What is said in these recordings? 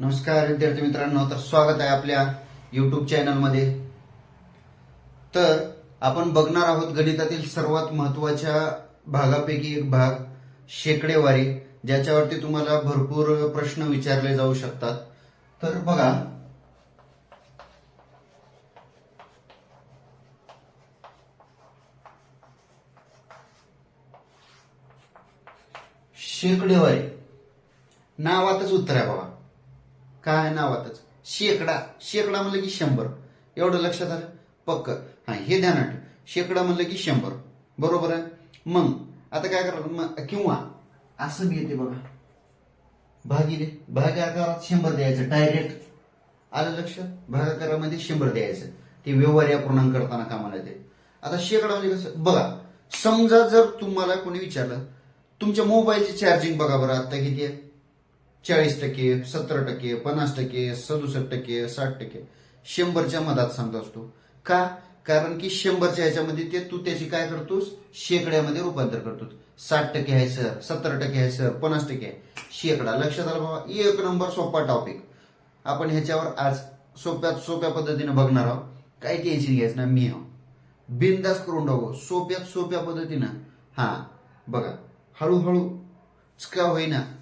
नमस्कार विद्यार्थी मित्रांनो. तर स्वागत आहे आपल्या युट्यूब चॅनलमध्ये तर आपण बघणार आहोत गणितातील सर्वात महत्त्वाच्या भागापैकी एक भाग शेकडेवारी ज्याच्यावरती तुम्हाला भरपूर प्रश्न विचारले जाऊ शकतात. तर बघा. शेकडेवारी. नावातच उत्तर आहे बाबा. काय नावातच शेकडा. शेकडा म्हणलं की शंभर. एवढं लक्षात आलं? पक्क. हा हे ध्यानात ठेव. शेकडा म्हणलं की शंभर. बरोबर आहे? मग आता काय करा मग किंवा असं बी येते बघा. भागिले. भागाकारात शंभर द्यायचं डायरेक्ट आलं लक्षात? भागाकारामध्ये शंभर द्यायचं. ते व्यवहार या पूर्णांक करताना कामाला येते. आता शेकडा म्हणजे कसं? बघा समजा जर तुम्हाला कोणी विचारलं तुमच्या मोबाईलची चार्जिंग बघा बरं आता किती आहे? चाळीस टक्के सत्तर टक्के पन्नास टक्के सदुसष्ट टक्के साठ टक्के. शंभरच्या मधात सांगत असतो. का? कारण की शंभरच्या ह्याच्यामध्ये ते तू त्याची काय करतोस? शेकड्यामध्ये रूपांतर करतोस. साठ टक्के आहे सर. सत्तर टक्के आहे सर. पन्नास टक्के आहे. शेकडा. लक्षात आलं बाबा? एक नंबर सोपा टॉपिक आपण ह्याच्यावर आज सोप्यात सोप्या पद्धतीने बघणार आहोत. काय टेन्शन घ्यायचं ना मी आहो. बिंदास करून टाकू सोप्यात सोप्या पद्धतीनं. हा. बघा. हळूहळू. का होईना?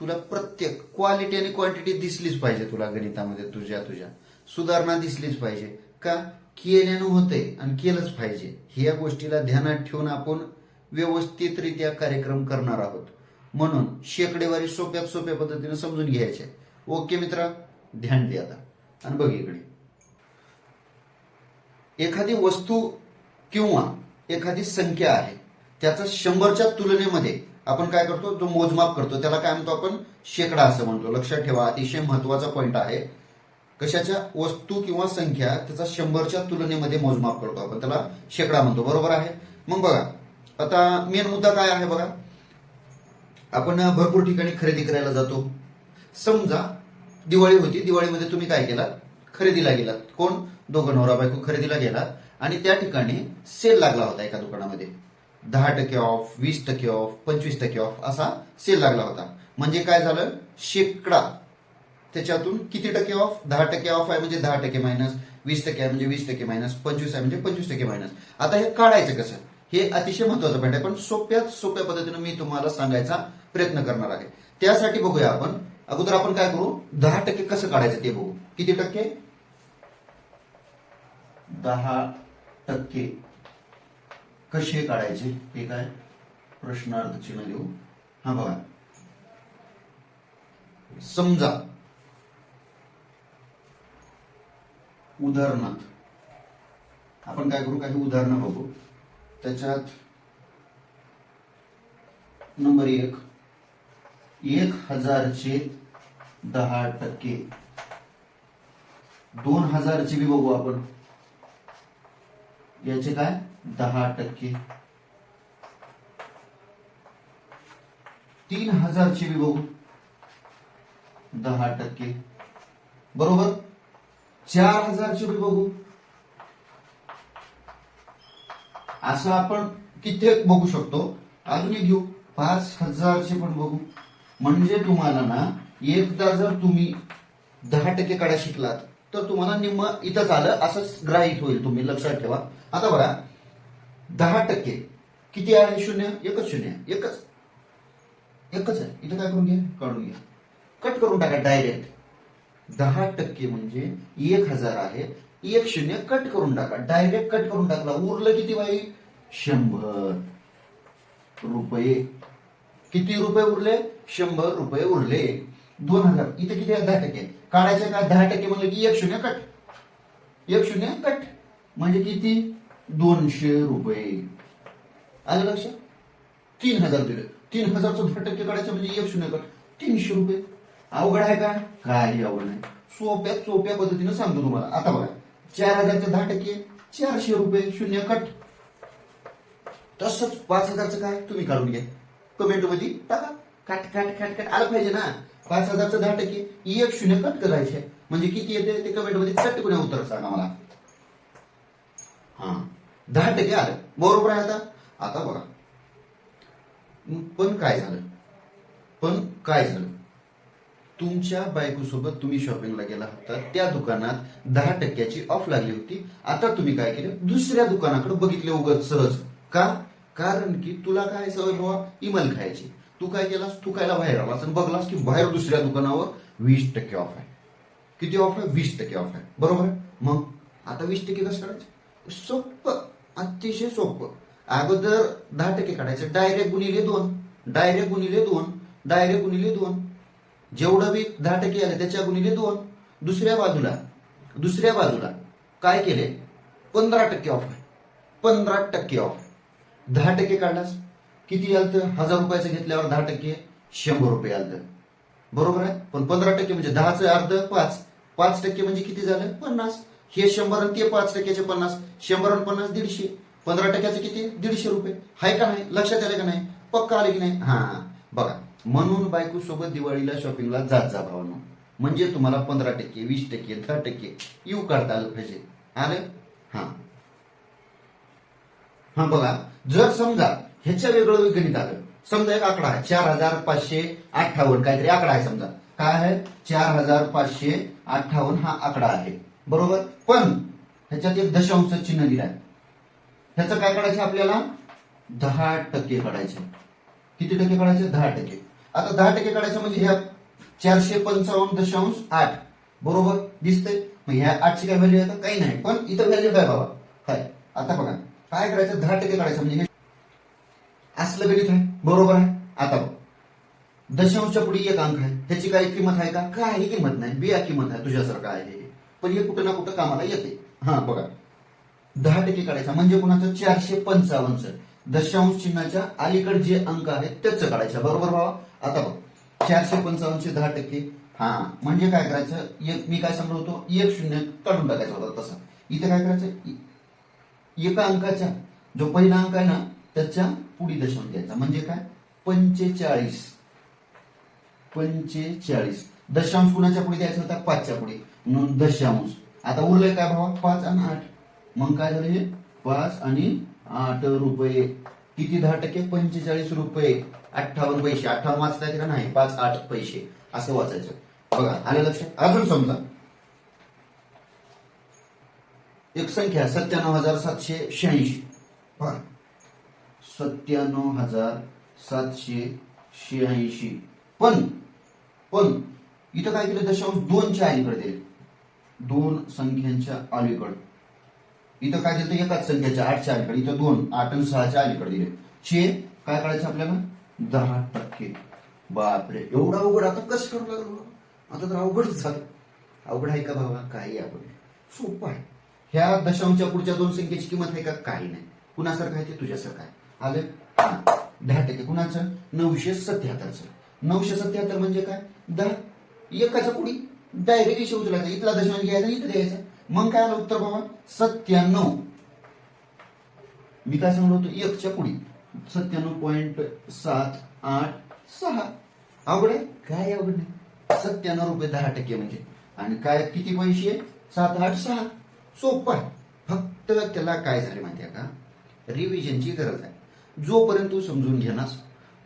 तुला प्रत्येक क्वालिटी आणि क्वांटिटी दिसलीच पाहिजे तुला गणितामध्ये तुझ्या तुझ्या. सुधारणा दिसलीच पाहिजे. का? केल्यानं होतंय आणि केलंच पाहिजे. ह्या गोष्टीला ध्यानात ठेवून आपण व्यवस्थितरित्या कार्यक्रम करणार आहोत. म्हणून शेकडेवारी सोप्यात सोप्या पद्धतीने समजून घ्यायचे. ओके मित्रा ध्यान दे आता. आणि बघ इकडे. एखादी वस्तू किंवा एखादी संख्या आहे त्याचा शंभरच्या तुलनेमध्ये आपण काय करतो? जो मोजमाप करतो त्याला काय म्हणतो आपण? शेकडा असं म्हणतो. लक्षात ठेवा अतिशय महत्त्वाचा पॉईंट आहे. कशाच्या? वस्तू किंवा संख्या त्याचा शंभरच्या तुलनेमध्ये मोजमाप करतो आपण. त्याला शेकडा म्हणतो. बरोबर आहे? मग बघा आता मेन मुद्दा काय आहे बघा? आपण भरपूर ठिकाणी खरेदी करायला जातो. समजा दिवाळी होती. दिवाळीमध्ये तुम्ही काय केलात? खरेदीला गेलात. कोण? दोघं नवरा बायको खरेदीला गेलात. आणि त्या ठिकाणी सेल लागला होता एका दुकानामध्ये. दहा टक्के ऑफ वीस टक्के ऑफ पंचवीस टक्के ऑफ असा सेल लागला होता. म्हणजे काय झालं? शेकडा. त्याच्यातून किती टक्के ऑफ दहा टक्के ऑफ आहे म्हणजे दहा टक्के मायनस वीस टक्के आहे म्हणजे वीस टक्के मायनस पंचवीस आहे म्हणजे पंचवीस टक्के मायनस आता हे काढायचं कसं? हे अतिशय महत्वाचं पॉईंट आहे. पण सोप्यात सोप्या पद्धतीने मी तुम्हाला सांगायचा प्रयत्न करणार आहे. त्यासाठी बघूया आपण. अगोदर आपण काय करू? दहा टक्के कसं काढायचं ते बघू. किती टक्के? दहा टक्के कसे काढायचे? हे काय? प्रश्नार्थ चिन्ह देऊ हा बघा. समजा. उदाहरणार्थ. आपण काय करू? काही उदाहरणं बघू. त्याच्यात नंबर एक. एक हजारचे दहा टक्के. दोन हजारचे बी बघू आपण. याचे काय? दहा टक्के. तीन हजारची बी बघू. दहा टक्के. बरोबर? चार हजारची बी बघू. असं आपण किती बघू शकतो. अजून एक घेऊ. पाच हजारचे पण बघू. म्हणजे तुम्हाला ना एकदा जर तुम्ही दहा टक्के काढा शिकलात तर तुम्हाला निम्म इथंच आलं असंच ग्राहित होईल तुम्ही. लक्षात ठेवा. आता बघा दहा टक्के. किती आहे शून्य? एकच शून्य. एकच. एकच आहे. इथं काय करून घ्या? काढून घ्या. कट करून टाका डायरेक्ट दहा टक्के म्हणजे एक हजार आहे. एक शून्य कट करून टाका. डायरेक्ट कट करून टाकला. उरलं किती बाई? शंभर रुपये. किती रुपये उरले? शंभर रुपये उरले. दोन हजार. इथे किती आहे? दहा टक्के. काढायचे का? दहा टक्के म्हणलं की एक शून्य कट एक शून्य कट म्हणजे किती? दोनशे रुपये. आलं लक्षात? तीन हजार दिले. तीन हजारचं दहा टक्के काढायचं म्हणजे एक शून्य कट. तीनशे रुपये. अवघड आहे का? काही अवघड नाही. सोप्या सोप्या पद्धतीने सांगतो तुम्हाला. आता बघा. चार हजारचे दहा टक्के चारशे रुपये शून्य कट. तसंच पाच हजारचं काय? तुम्ही काढून घ्या. कमेंटमध्ये टाका. काट काट काट काट. आलं पाहिजे ना? पाच हजारचं दहा टक्के एक शून्य कट करायचे. म्हणजे किती येते? ते कमेंटमध्ये चटकून उत्तर सांगा मला. हा. दहा टक्के आलं. बरोबर आहे आता? आता बघा. पण काय झालं? पण काय झालं? तुमच्या बायकोसोबत तुम्ही शॉपिंगला गेला होता. त्या दुकानात दहा टक्क्याची ऑफ लागली होती. आता तुम्ही काय केलं? दुसऱ्या दुकानाकडे बघितले उगत सहज. का? कारण की तुला काय सवय बाबा? इमल खायची. तू काय केलास? तू कायला बाहेर आलास आणि बघलास की बाहेर दुसऱ्या दुकानावर वीस टक्के ऑफ आहे. किती ऑफ आहे? वीस टक्के ऑफ आहे. बरोबर मग? आता वीस टक्के कसं करायचं? सोपं अतिशय सोपं. अगोदर दहा टक्के काढायचं. डायरेक्ट गुणिले दोन. डायरेक्ट गुणिले दोन. डायरेक्ट गुणिले दोन. जेवढं बी दहा टक्के आले त्याच्या गुणिले दोन. दुसऱ्या बाजूला दुसऱ्या बाजूला काय केले? पंधरा टक्के ऑफ आहे पंधरा टक्के ऑफ दहा टक्के काढलास. किती आलं हजार रुपयाचं घेतल्यावर दहा टक्के शंभर रुपये आलं बरोबर आहे? पण पंधरा टक्के म्हणजे दहाचं अर्ध पाच. पाच टक्के म्हणजे किती झालं? पन्नास. हे शंभर आणि ते पाच टक्क्याचे पन्नास शंभर आणि पन्नास दीडशे. पंधरा टक्क्याचे किती? दीडशे रुपये. हाय का नाही? लक्षात आलं का नाही? पक्का आले की नाही? हा बघा म्हणून बायको सोबत दिवाळीला शॉपिंगला जात जा भावानो म्हणजे तुम्हाला पंधरा टक्के वीस टक्के दहा टक्के येऊ काढता आलं पाहिजे. आलं? हा. हा बघा. जर समजा ह्याच्या वेगळं गणित आलं. समजा एक आकडा आहे चार हजार पाचशे अठ्ठावन्न. काहीतरी आकडा आहे समजा. काय आहे? चार हजार पाचशे अठ्ठावन्न हा आकडा आहे. बरोबर? पण ह्याच्यात एक दशांश चिन्ह दिलाय. ह्याचं काय काढायचं आपल्याला? दहा टक्के काढायचे. किती टक्के काढायचे? दहा टक्के. आता दहा टक्के काढायचं म्हणजे ह्या चारशे पंचावन्न दशांश आठ. बरोबर? दिसतंय? मग ह्या आठची काय व्हॅल्यू आहे? का काही नाही. पण इथं व्हॅल्यू काय बाबा? काय? आता बघा. काय करायचं? दहा टक्के काढायचं म्हणजे हे असलं गणित आहे. बरोबर आहे? आता बघ. दशांशच्या पुढे एक अंक आहे. त्याची काही किंमत आहे का? काही किंमत नाही. बिया किंमत आहे. तुझ्यासारखं आहे पण हे कुठं ना कुठं कामाला येते. हा बघा. दहा टक्के काढायचा म्हणजे कुणाचं? चारशे पंचावन्नचं दशांश चिन्हाच्या अलीकडे जे अंक आहेत त्याचं काढायचं. बरोबर भावा? आता बघ. चारशे पंचावन्नशे दहा टक्के. हा म्हणजे काय करायचं? एक मी काय सांगत होतो? एक शून्य काढून टाकायचा होता तसा. इथे काय करायचं? एका अंकाच्या जो पहिला अंक आहे ना त्याच्या पुढे दशांश द्यायचा. म्हणजे काय? पंचेचाळीस. पंचेचाळीस. दशांश कुणाच्या पुढे द्यायचा होता? पाचच्या पुढे. म्हणून दशांश आता उरलंय काय भावा? पाच आणि आठ. मग काय झालं हे? पाच आणि आठ रुपये. किती दहा टक्के? पंचेचाळीस रुपये. अठ्ठावन्न पैसे. अठ्ठावन्न वाचता येते का नाही? पाच आठ पैसे. असं वाचायचं. बघा आलं लक्षात? अजून समजा. एक संख्या सत्त्याण्णव हजार सातशे शहाऐंशी. सत्त्याण्णव हजार सातशे शहाऐंशी. पण पण इथं काय केलं? दशांश दोनच्या अलीकडे दिले. दोन संख्यांच्या अलीकडे. इथं काय देतो एकाच संख्याच्या आठच्या अलीकडे. इथं दोन आठ आणि सहाच्या अलीकडे दिले. छे काय करायचं आपल्याला? दहा टक्के. बापरे एवढा अवघड. आता कसं करू लागलो? आता तर अवघडच झालं. अवघड आहे का बाबा? काही अवघड सोपं आहे. ह्या दशांच्या पुढच्या दोन संख्येची किंमत आहे का? काही नाही. कुणासारखं आहे ते तुझ्यासारखं आहे. आलं? दहा टक्के. कुणाचं? नऊशे सत्याहत्तरचं. नऊशे सत्याहत्तर म्हणजे काय? दहा. एकाच्या पुढी डायरेक्ट विषय उचलायचा इथला दशांश घ्यायचा इथं द्यायचा. मग काय आलं उत्तर बाबा? सत्त्याण्णव. मी काय सांगलो होतो? एकच्या पुढी सत्त्याण्णव पॉईंट सात आठ सहा. अवघड आहे? काय अवघड नाही. सत्त्याण्णव रुपये दहा टक्के म्हणजे. आणि काय किती पैसे सात आठ सहा. सोपं आहे. फक्त त्याला काय झाले माहिती आहे का? रिव्हिजनची गरज आहे. जोपर्यंत तू समजून घेणार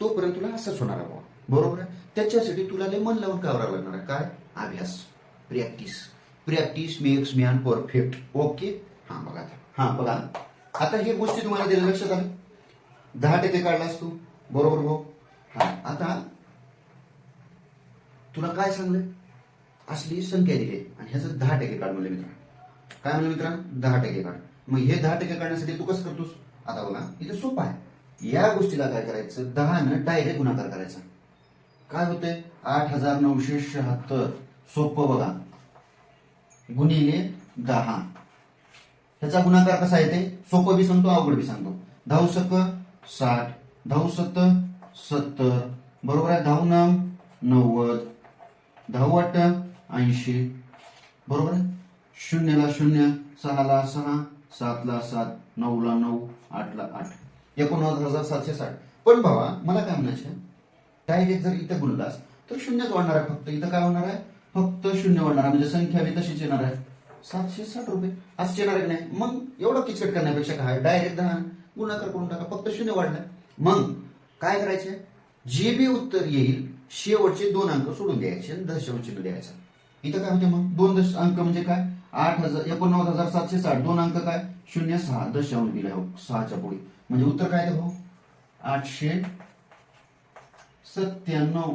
तोपर्यंत तुला असंच होणार आहे बाबा. बरोबर आहे? त्याच्यासाठी तुला लय मन लावून करावं लागणार आहे. काय? अभ्यास. Practice practice makes man perfect okay हा बघा आता. हा बघा. आता हे गोष्टी तुम्हाला दिल्या लक्षात आलं दहा टक्के काढलास तू बरोबर भाऊ? हा आता तुला काय सांगलं असली संख्या दिली. आणि ह्याचं दहा टक्के काढ म्हणलं मित्रा काय म्हणलं मित्रा दहा टक्के काढ. मग हे दहा टक्के काढण्यासाठी तू कसं करतोस? आता बघा इथे सोपं आहे. या गोष्टीला काय करायचं? दहानं डायरेक्ट गुणाकार करायचा. काय होते? आठ हजार नऊशे शहात्तर. सोपं बघा. गुणिले दहा. ह्याचा गुणाकार कसा येते? सोपं बी सांगतो अवघड बी सांगतो. धाव सक साठ. धाऊ सत्त सत्तर. बरोबर आहे? धाव नम नव्वद. धाव आठ ऐंशी. बरोबर आहे? शून्यला शून्य सहाला सहा सातला सात नऊला नऊ आठला आठ. एकोणनव्वद हजार सातशे साठ. पण भावा मला काय म्हणायचं डायरेक्ट जर इथं गुणलास तर शून्यच वाढणार आहे फक्त. इथं काय होणार आहे? फक्त शून्य वाढणार आहे. म्हणजे संख्या बी तशीच येणार आहे. सातशे साठ रुपये. असं येणार आहे की नाही? मग एवढं किचकट करण्यापेक्षा काय? डायरेक्ट दहा. गुणाकार करून टाका. फक्त शून्य वाढलाय मग काय करायचे जे बी उत्तर येईल शेवटचे दोन अंक सोडून द्यायचे आणि द्यायचा द्यायचं. इथं काय होते मग? दोन दश अंक म्हणजे काय? आठ हजार एकोणनव्वद हजार सातशे साठ. दोन अंक काय? शून्य सहा. दशांश दिले हो. सहाच्या पुढे. म्हणजे उत्तर काय हो? आठशे सत्त्याण्णव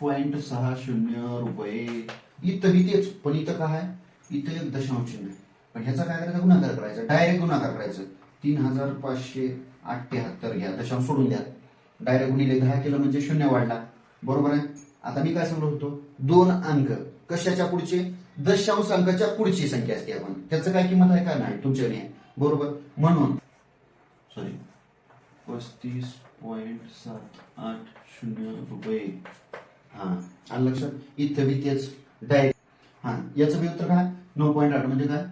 पॉईंट सहा शून्य रुपये. इथं तेच पण इथं काय आहे? इथं एक दशांश शून्य आहे. पण ह्याचा काय करायचा? गुणाकार करायचा. डायरेक्ट गुणाकार करायचं. तीन हजार पाचशे अठ्ठ्याहत्तर घ्या. दशांश सोडून द्या. डायरेक्ट गुणिले दहा केलं म्हणजे शून्य वाढला. बरोबर आहे? आता मी काय सांगलो होतो? दोन अंक. कशाच्या पुढचे? दशांश अंकाच्या पुढची संख्या असते आपण. त्याचं काय किंमत आहे का? नाही. तुमच्या आहे. बरोबर? म्हणून. सॉरी पस्तीस पॉईंट सात आठ शून्य रुपये हा. आलं लक्षात? इथं बी तेच डायरेक्ट हा. याचं बी उत्तर काय? नऊ पॉईंट आठ. म्हणजे काय?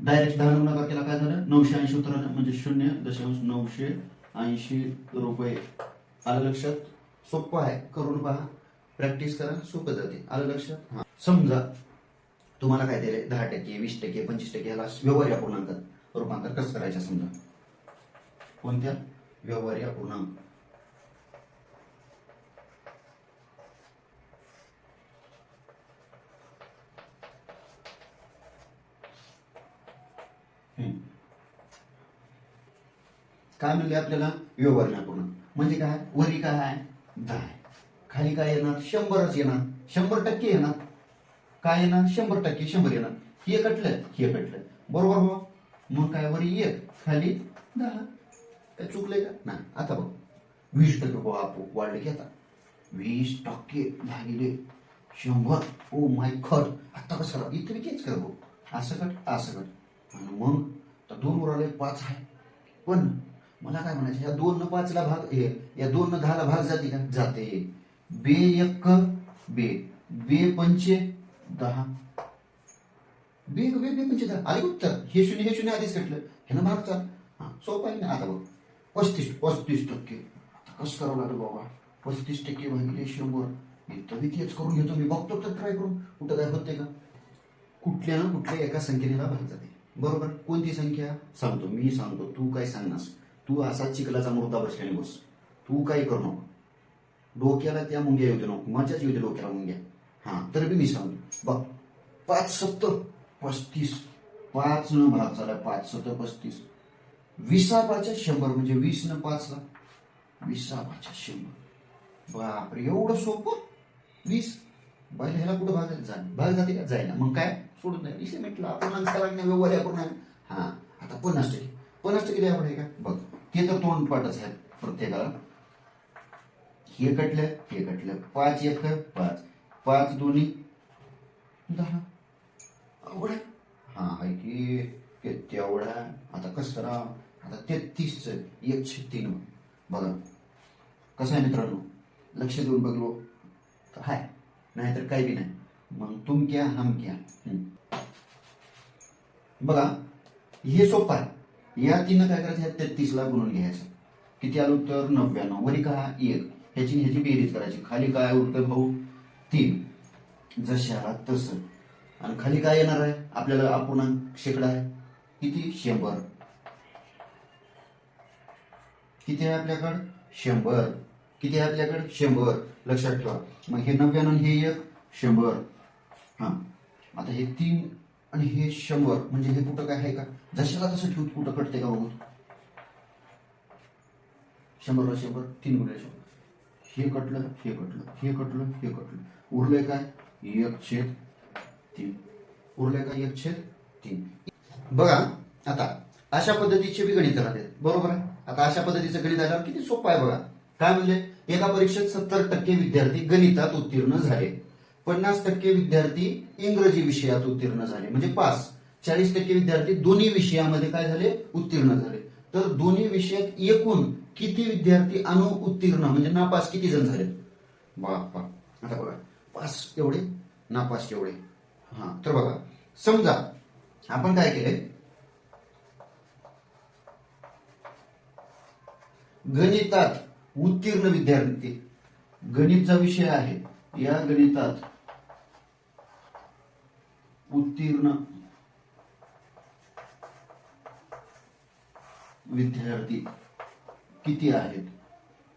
डायरेक्ट दहा गुणाकार केला. काय झालं? नऊशे ऐंशी उत्तर म्हणजे शून्य दशांश नऊशे ऐंशी रुपये. आलं लक्षात? सोपं आहे. करून पहा. प्रॅक्टिस करा. सोपं जाते. आलं लक्षात? हा. समजा तुम्हाला काय दिले दहा टक्के वीस टक्के पंचवीस टक्के ह्याला व्यवहार्य अपूर्णांकात रूपांतर कसं करायचं समजा? कोणत्या? व्यवहार्य अपूर्णांक काय म्हणले आपल्याला व्यवहार पूर्ण म्हणजे काय? वरी काय? आहे दहा आहे. खाली काय येणार? शंभरच येणार. शंभर टक्के येणार. काय येणार? शंभर टक्के शंभर येणार. हे कटलं हे कटलं. बरोबर हो मग काय? वरी एक खाली दहा. काय चुकलंय का? नाही. आता बघ. वीस टक्के बघ आपो वाढले की आता. वीस टक्के भागिले. शंभर. ओ माय खट आता कसं करा इथे बी केच कर भाऊ. असं कट असं कट आणि मग? तर दोन वर आले पाच आहे. पण मला काय म्हणायचं या दोन न पाचला भाग हे या दोन न दहाला भाग जाते का? जाते. बे एक बे. बे पंचे दहा. बे बे बे पंचे दहा. आले उत्तर. हे शून्य हे शून्य आधीच कटलं हे ना भाग चाल. हा सोपं आहे ना? आता बघ. पस्तीस पस्तीस टक्के. आता कसं करावं लागलं बाबा? पस्तीस टक्के भागिले शंभर. इथं मी तेच करून घेतो मी. बघतो तर ट्राय करून. कुठं काय होते का? कुठल्या ना कुठल्या एका संख्येला भाग जाते. बरोबर? कोणती संख्या? सांगतो. मी सांगतो. तू काय सांगणार? तू असा चिखलाचा मुर्दा बसल्याने बस. तू काही करू नको. डोक्याला त्या मुंग्या येऊ दे नको. माझ्याच येऊ दे डोक्याला मुंग्या. हा तर बी मी सांगतो. बघ पाच सत्तर पस्तीस. पाच न भाग झाला पाच सत्तर पस्तीस. विसापाच्या शंभर म्हणजे वीस न पाचला विसापाच्या शंभर. बापरे एवढं सोपं? वीस? बाहेर ह्याला कुठं भाग जा भाग जाते का? जायला. मग काय? सोडून नाही. विषय म्हटलं आपण अंकाला व्यवहार आपण नाही. हा आता पन्नास टक्के. पन्नास टक्के द्यावं आहे का? बघ. ते तर तोंड पाठच आहे प्रत्येकाला. हे कटलं हे कटलं. पाच एक पाच. पाच दोन्ही. दहा अवघड हा आहे की. ते तेवढा आता कसं करा आता तेहतीसच एकशे तीन बघा. कसं आहे मित्रांनो? लक्ष देऊन बघलो. तर हाय. नाहीतर काही बी नाही. मग तुम क्या हम क्या. बघा. हे सोपं आहे. या तीन काय करायचं? ह्या तेहतीसला गुणून घ्यायचं. किती आलं उत्तर? नव्याण्णव वरी का एक. ह्याची ह्याची बेरीज करायची. खाली काय उत्तर भाऊ? तीन. जशाला तसं. आणि खाली काय येणार आहे? आपल्याला अपूर्णांक शेकडा आहे. किती? शंभर. किती आहे आपल्याकडं? शंभर. किती आहे आपल्याकडं? शंभर. लक्षात ठेवा. मग हे नव्याण्णव हे एक. शंभर. हा. आता हे तीन आणि हे शंभर म्हणजे हे कुठं काय आहे का? जशाला तसं ठेवत कुठं कटते का बघू? शंभरला शंभर तीन गुणिले शंभर. हे कटलं हे कटलं हे कटलं हे कटलं. उरलंय काय? एक छेद तीन. उरलंय काय? एक छेद तीन. बघा आता अशा पद्धतीचे बी गणित राहते. बरोबर आहे? आता अशा पद्धतीचं गणित आल्यावर किती सोपं आहे बघा. काय म्हणले? एका परीक्षेत सत्तर टक्के विद्यार्थी गणितात उत्तीर्ण झाले. पन्नास टक्के विद्यार्थी इंग्रजी विषयात उत्तीर्ण झाले. म्हणजे पास चाळीस टक्के विद्यार्थी दोन्ही विषयामध्ये काय झाले? उत्तीर्ण झाले. तर दोन्ही विषयात एकूण किती विद्यार्थी अनु उत्तीर्ण म्हणजे नापास किती जण झाले? बापा. आता बघा. पास एवढे नापास एवढे. हा तर बघा. समजा आपण काय केलंय? गणितात उत्तीर्ण विद्यार्थी. गणितचा विषय आहे. या गणितात उत्तीर्ण विद्यार्थी किती आहेत?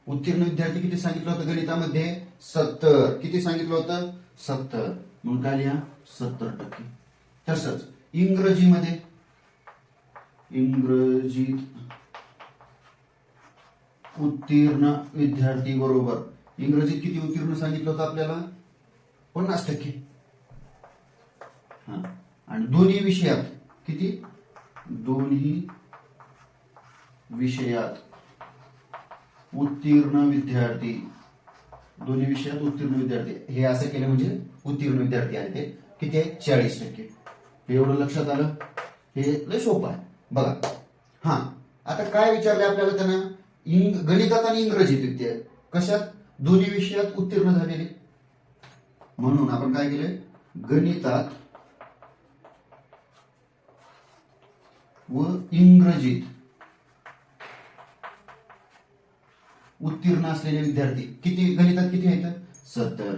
उत्तीर्ण विद्यार्थी किती सांगितलं होतं गणितामध्ये? सत्तर. किती सांगितलं होतं? सत्तर. म्हणून काय लिहा? सत्तर टक्के. तसंच इंग्रजीमध्ये. इंग्रजीत उत्तीर्ण विद्यार्थी बरोबर इंग्रजीत किती उत्तीर्ण सांगितलं होतं आपल्याला? पन्नास टक्के. हा. आणि दोन्ही विषयात किती? दोन्ही विषयात उत्तीर्ण विद्यार्थी. दोन्ही विषयात उत्तीर्ण विद्यार्थी. हे असं केलं म्हणजे उत्तीर्ण विद्यार्थी आहे ते. किती आहे? चाळीस टक्के. एवढं लक्षात आलं? हे लय सोपं आहे. बघा. हा. आता काय विचारले आपल्याला त्यांना? इंग गणितात आणि इंग्रजीत विद्या. कशात? दोन्ही विषयात उत्तीर्ण झालेले. म्हणून आपण काय केले गणितात व इंग्रजीत उत्तीर्ण असलेले विद्यार्थी किती? गणितात किती आहेत? सत्तर.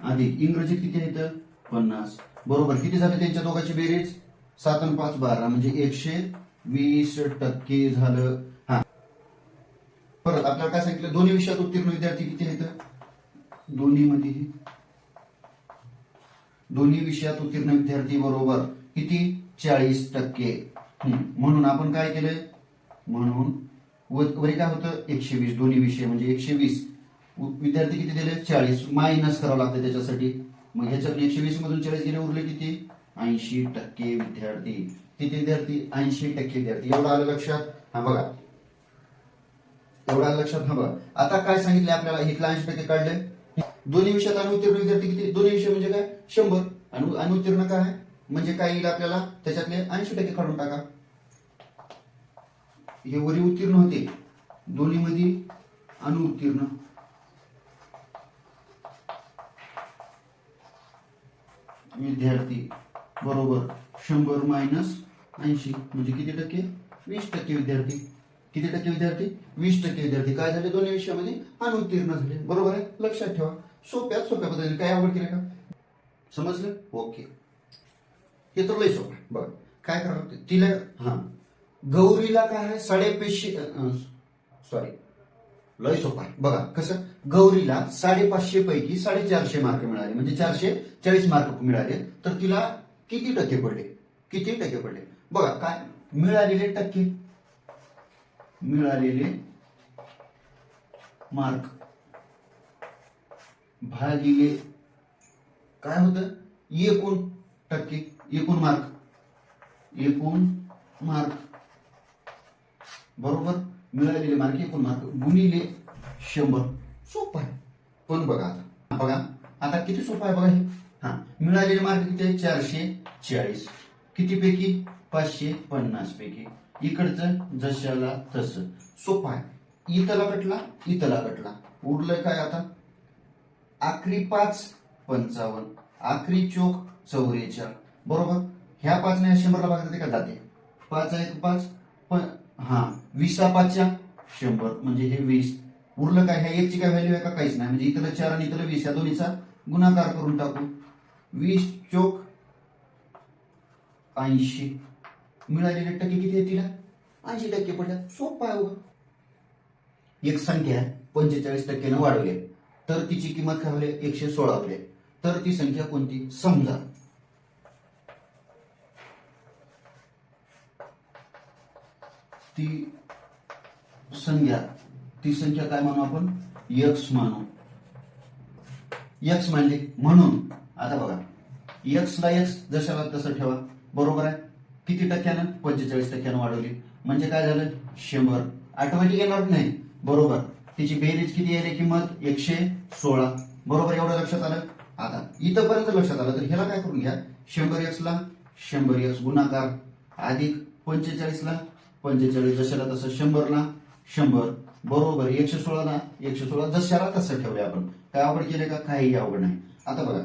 अधिक इंग्रजीत किती आहेत? पन्नास. बरोबर किती झाले त्यांच्या दोघांची बेरीज? सात आणि पाच बारा म्हणजे एकशे वीस टक्के झालं. परत आपल्याला काय सांगितलं? दोन्ही विषयात उत्तीर्ण विद्यार्थी किती आहेत? दोन्ही मध्ये दोन्ही विषयात उत्तीर्ण विद्यार्थी बरोबर किती? चाळीस टक्के. म्हणून आपण काय केलंय? म्हणून वरी काय होतं? एकशे वीस दोन्ही विषय म्हणजे एकशे वीस विद्यार्थी किती दिले? चाळीस. मायनस करावं लागतं त्याच्यासाठी. मग ह्याच्यातून एकशे वीस मधून चाळीस गेले उरले किती? ऐंशी टक्के विद्यार्थी. किती विद्यार्थी? ऐंशी टक्के विद्यार्थी. एवढं आलं लक्षात? हा बघा. एवढा लक्षात हा आता काय सांगितले आपल्याला? इथला ऐंशी टक्के काढले दोन्ही विषयात अनुत्तीर्ण विद्यार्थी किती? दोन्ही विषय म्हणजे काय? शंभर. अनु अनुत्तीर्ण काय आहे? म्हणजे काय येईल आपल्याला? त्याच्यातले ऐंशी टक्के काढून टाका. हे वरी उत्तीर्ण होते. दोन्ही मध्ये अनुत्तीर्ण. विद्यार्थी बरोबर. शंभर मायनस ऐंशी. म्हणजे किती टक्के? वीस टक्के विद्यार्थी. किती टक्के विद्यार्थी? वीस टक्के विद्यार्थी. काय झाले दोन्ही विषयामध्ये? अनुत्तीर्ण झाले. बरोबर आहे? लक्षात ठेवा. सोप्यात सोप्या पद्धतीने. काय आवड केलं का? समजलं? ओके. हे तर लय सोपं आहे. बघा. काय करावं लागतं? तिला हां. गौरीला काय आहे? साडेपाचशे सॉरी लय सोपं आहे. बघा कसं? गौरीला साडेपाचशे पैकी साडेचारशे मार्क मिळाले. म्हणजे चारशे चाळीस मार्क मिळाले. तर तिला किती टक्के पडले? किती टक्के पडले? बघा काय? मिळालेले टक्के. मिळालेले मार्क. भागिले काय होतं? एकूण टक्के एकूण मार्क. एकूण मार्क. बरोबर? मिळालेले मार्क एकूण मार्क. गुणिले शंभर. सोपं आहे. पण बघा आता. बघा. आता किती सोपं आहे बघा हे. हा. मिळालेले मार्क किती आहे? चारशे चाळीस. किती पैकी पाचशे पन्नास पैकी इकडचं जशाला तसं. सोपं आहे. इथला कटला इथला कटला. उरलं काय आता? आखरी पाच पंचावन्न. आखरी चोक चौरेचाळ बरोबर? ह्या पाच ह्या शंभरला भागात का जाते? पाच एक पाच? पण हा वीसा पाचच्या? शंभर. म्हणजे हे वीस. उरलं काय? ह्या एकची काय व्हॅल्यू आहे का? काहीच नाही. म्हणजे इथलं चार आणि इथलं वीस या दोन्हीचा गुणाकार करून टाकू. वीस चोक ऐंशी. मिळालेले टक्के किती आहे तिला? ऐंशी टक्के पडल्यात सोपं आहे उगा. एक संख्या पंचेचाळीस टक्क्यानं वाढवली. तर तिची किंमत काय होईल? एकशे सोळा होईल. तर ती संख्या कोणती? समजा. ती संख्या ती संख्या काय म्हणू आपण? यक्स मानू. यक्स मानली म्हणून. आता बघा. यक्स ला यक्स जशाला तसं ठेवा. बरोबर आहे? किती टक्क्यानं? पंचेचाळीस टक्क्यानं वाढवली. म्हणजे काय झालं? शंभर. ऑटोमॅटिक म्हणजे येणार नाही. बरोबर. तिची बेरीज किती आहे किंमत? एकशे सोळा. बरोबर? एवढं लक्षात आलं? आता इथंपर्यंत लक्षात आलं तर ह्याला काय करून घ्या? शंभर एक्सला शंभर एक्स गुणाकार. अधिक पंचेचाळीसला पंचेचाळीस. जशाला तसं शंभरला शंभर. बरोबर? एकशे सोळा ना एकशे सोळा. जशाला तसं ठेवले आपण. काय आवड केले का? काही आवड नाही. आता बघा.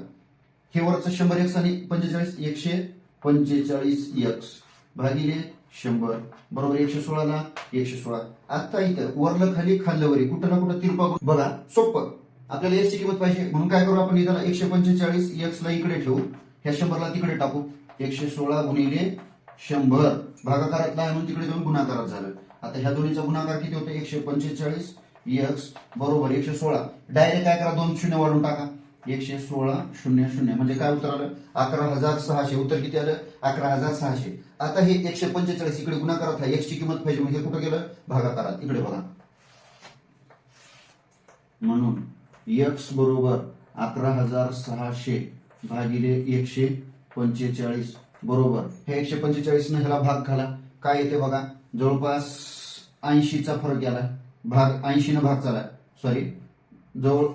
हे वरचं शंभर एक्स आणि पंचेचाळीस एकशे पंचेचाळीस एक्स भागिले शंभर. बरोबर एकशे सोळा ना? एकशे सोळा आता इथं वरलं खाली खाल्लं वरी. कुठं ना कुठं तिरपा बघा सोपं. आपल्याला एक्स किंमत पाहिजे. म्हणून काय करू आपण इथं एकशे पंचेचाळीस एक्स ला इकडे ठेवू. ह्या शंभरला तिकडे टाकू. एकशे सोळा गुणिले शंभर. भागाकारात आहे म्हणून तिकडे जाऊन गुणाकारात झालं. आता ह्या दोन्हीचा गुणाकार किती होतो? एकशे पंचेचाळीस एक्स बरोबर एकशे सोळा डायरेक्ट काय करा? दोन शून्य वाढून टाका. एकशे सोळा शून्य शून्य. म्हणजे काय उत्तर आलं? अकरा हजार सहाशे. उत्तर किती आलं? अकरा हजार सहाशे. आता हे एकशे पंचेचाळीस इकडे गुणाकारात आहे एक्सची किंमत पाहिजे म्हणजे कुठं गेलं? भागाकारात इकडे बघा. म्हणून एक्स बरोबर अकरा हजार सहाशे भागिले एकशे पंचेचाळीस बरोबर. हे एकशे पंचेचाळीस ह्याला भाग घाला. काय येते बघा? जवळपास ऐंशीचा फरक याला. भाग ऐंशी न भाग चाला सॉरी जवळ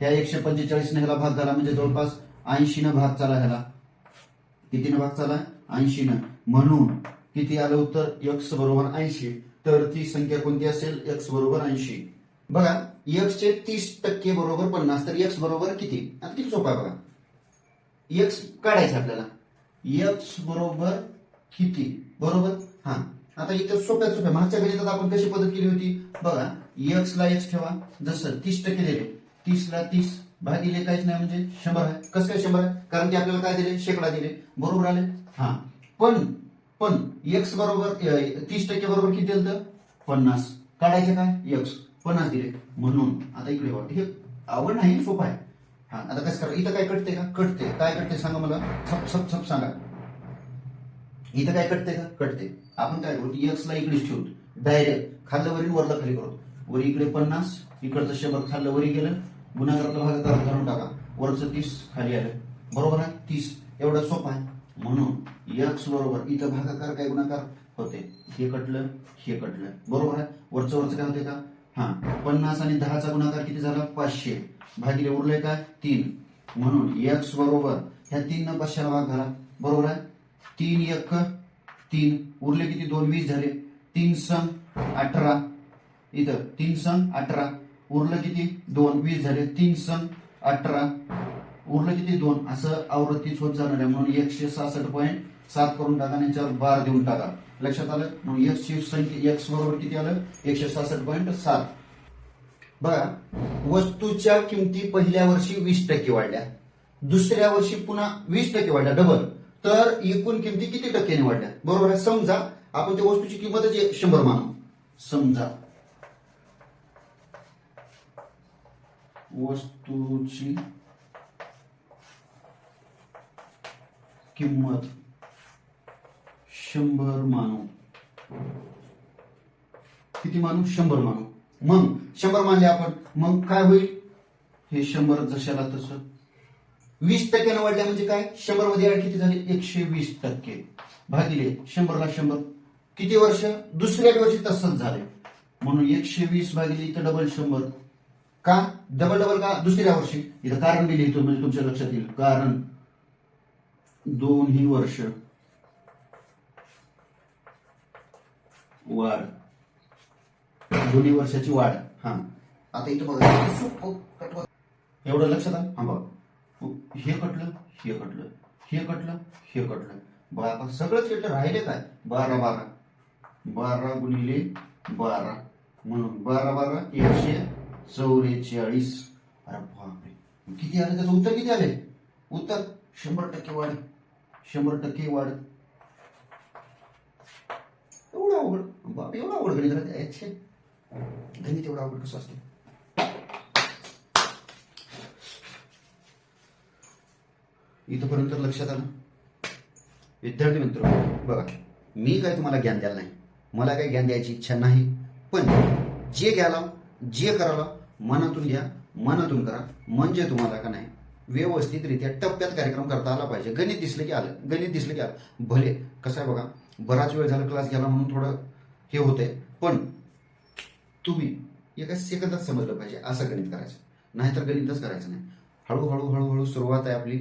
ह्या एकशे पंचेचाळीसने ह्याला भाग झाला म्हणजे जवळपास ऐंशी न भाग चाला ह्याला. किती न भाग चाला ऐंशी न म्हणून किती आलं उत्तर? एक्स बरोबर ऐंशी. तर ती संख्या कोणती असेल? एक्स बरोबर ऐंशी. बघा एक्स चे तीस टक्के बरोबर पन्नास तर एक्स बरोबर किती? आता किती सोपा आहे बघा. एक्स काढायचं आपल्याला. एक्स बरोबर किती? बरोबर? हा. आता इथं सोप्या सोप्या. मागच्या गणितात आपण कशी पद्धत केली होती? बघा एक्स ला एक्स ठेवा. जसं तीस टक्के दिले. तीस ला तीस भागिले काहीच नाही म्हणजे शंभर आहे. कसं काय शंभर आहे? कारण की आपल्याला काय दिले? शेकडा दिले. बरोबर आले? हा. पण पण एक्स बरोबर तीस टक्के बरोबर किती दिलं तर? पन्नास. काढायचे काय? एक्स पन्नास दिले. म्हणून आता इकडे वाटते हे आवड नाही सोपं आहे. हा. आता कसं करा इथं काय कटते का? कटते काय कटते सांगा मला. छप छप छप सांगा. इथं काय कटते का? कटते आपण काय करू? एक्स ला इकडेच ठेवतो डायरेक्ट खाल्लं वरील वरला खाली करू. वर इकडे पन्नास इकडचं शंभर खाल्लं वरी गेलं. गुन्हागारातला भागाकार करून टाका. वरचं तीस खाली आलं. बरोबर आहे? तीस. एवढं सोपं आहे. म्हणून एक्स बरोबर इथं भागाकार काय गुणाकार? होते. हे कटलं हे कटलं. बरोबर आहे? वरचं वरचं काय होते का? हा. पन्नास आणि दहाचा गुणाकार किती झाला? पाचशे. भागिले उरले काय तीन. म्हणून एक्स बरोबर ह्या तीन न पाचशेला भाग झाला बरोबर आहे? तीन एक तीन. उरले किती? दोन. वीस झाले. तीन सण अठरा. इथं तीन सण अठरा. उरलं किती? दोन. वीस झाले. तीन सण अठरा. उरलं किती? दोन. असं आवृत्तीच होत जाणार आहे. म्हणून एकशे सहासष्ट पॉईंट सात करून टाका आणि याच्यावर बार देऊन टाका. लक्षात आलं? म्हणून एकशे संख्या एक्स बरोबर किती आलं? एकशे सहासष्ट पॉईंट सात. बघा वस्तूच्या किमती पहिल्या वर्षी वीस टक्के वाढल्या. दुसऱ्या वर्षी पुन्हा वीस टक्के वाढल्या. डबल तर एकूण किमती किती टक्क्याने वाढल्या? बरोबर आहे. समजा आपण त्या वस्तूची किंमतच एक शंभर मानू. समजा. वस्तूची किंमत शंभर मानू. किती मानू? शंभर मानू. मग शंभर मानले आपण. मग काय होईल? हे शंभर जशाला तसं. वीस टक्क्यानं वाढल्या म्हणजे काय? शंभरमध्ये ऍड किती झाले? एकशे वीस टक्के. भागिले शंभरला शंभर. किती वर्ष? दुसऱ्या वर्षी तसंच झाले. म्हणून एकशे वीस भागिले इथं डबल शंभर. का? डबल डबल का? दुसऱ्या वर्षी. इथं कारण बी लिहितो म्हणजे तुमच्या लक्षात येईल. कारण दोन्ही वर्ष वाढ. दोन्ही वर्षाची वाढ. हा. आता इथं बघा. एवढं लक्षात आलं हा बघ. हो, हे कटलं हे कटलं हे कटलं हे कटलं. बघा सगळंच कटलं राहिले काय बारा बारा. बारा गुणिले बारा. म्हणून बारा बारा एकशे चौवेचाळीस अरे बापरे. किती आले? त्याचं उत्तर किती आले? उत्तर शंभर टक्के वाढ. शंभर टक्के वाढ. एवढं अवघड. बाप एवढं अवघड गणित राहते याचे गणित एवढं अवघड कसं असते? इथपर्यंत लक्षात आलं. विद्यार्थी मित्र बघा मी काय तुम्हाला ज्ञान द्यायला नाही. मला काही ज्ञान द्यायची इच्छा नाही. पण जे घ्यायला जे करायला मनातून घ्या मनातून करा. म्हणजे तुम्हाला का नाही व्यवस्थितरित्या टप्प्यात कार्यक्रम करता आला पाहिजे. गणित दिसलं की आलं गणित दिसलं की आलं. भले कसं आहे बघा बराच वेळ झाला क्लास घ्यायला म्हणून थोडं हे होतंय पण तुम्ही एका सेकंदात समजलं पाहिजे असं गणित करायचं. नाहीतर गणितच करायचं नाही. हळूहळू हळूहळू सुरुवात आहे आपली.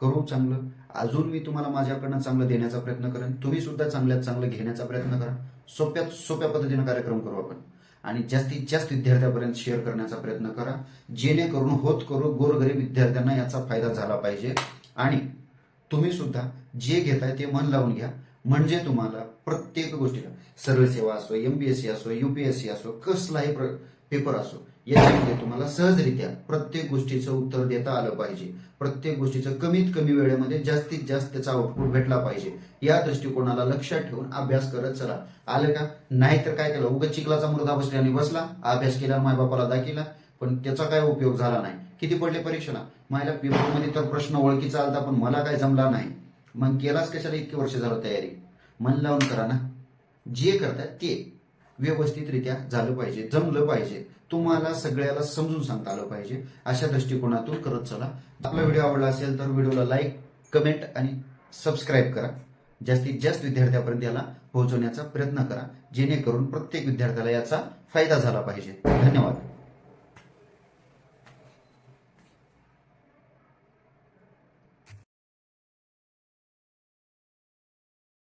करू चांगलं. अजून मी तुम्हाला माझ्याकडनं चांगलं देण्याचा प्रयत्न करेन. तुम्ही सुद्धा चांगल्यात चांगलं घेण्याचा प्रयत्न करा. सोप्यात सोप्या पद्धतीनं कार्यक्रम करू आपण. आणि जास्तीत जास्त विद्यार्थ्यापर्यंत शेअर करण्याचा प्रयत्न करा. जेणेकरून होत करू गोरगरीब विद्यार्थ्यांना याचा फायदा झाला पाहिजे. आणि तुम्ही सुद्धा जे घेताय ते मन लावून घ्या. म्हणजे तुम्हाला प्रत्येक गोष्टीला सर्व सेवा असो एमपीएससी असो युपीएससी असो कसलाही पेपर असो याच्यामध्ये म्हणजे तुम्हाला सहजरित्या प्रत्येक गोष्टीचं उत्तर देता आलं पाहिजे. प्रत्येक गोष्टीचं कमीत कमी वेळेमध्ये जास्तीत जास्त त्याचा आउटपुट भेटला पाहिजे. या दृष्टिकोनाला लक्षात ठेवून अभ्यास करत चला. आलं का? नाहीतर काय केलं? उगा चिखलाचा मुर्दा बसल्याने बसला अभ्यास केला मायबापाला दाखिला पण त्याचा काय उपयोग झाला नाही? किती पडले परीक्षेला? मायला पेपरमध्ये तर प्रश्न ओळखीचा आलता पण मला काय जमला नाही. मग केलाच कशाला इतकी वर्ष झालं तयारी? मन लावून करा ना. जे करतात ते व्यवस्थितरित्या झालं पाहिजे जमलं पाहिजे. तुम्हाला सगळ्याला समजून सांगता आलं पाहिजे. अशा दृष्टिकोनातून करत चला. आपला व्हिडिओ आवडला असेल तर व्हिडिओला लाईक कमेंट आणि सबस्क्राईब करा. जास्तीत जास्त विद्यार्थ्यापर्यंत याला पोहोचवण्याचा प्रयत्न करा. जेणेकरून प्रत्येक विद्यार्थ्याला याचा फायदा झाला पाहिजे. धन्यवाद.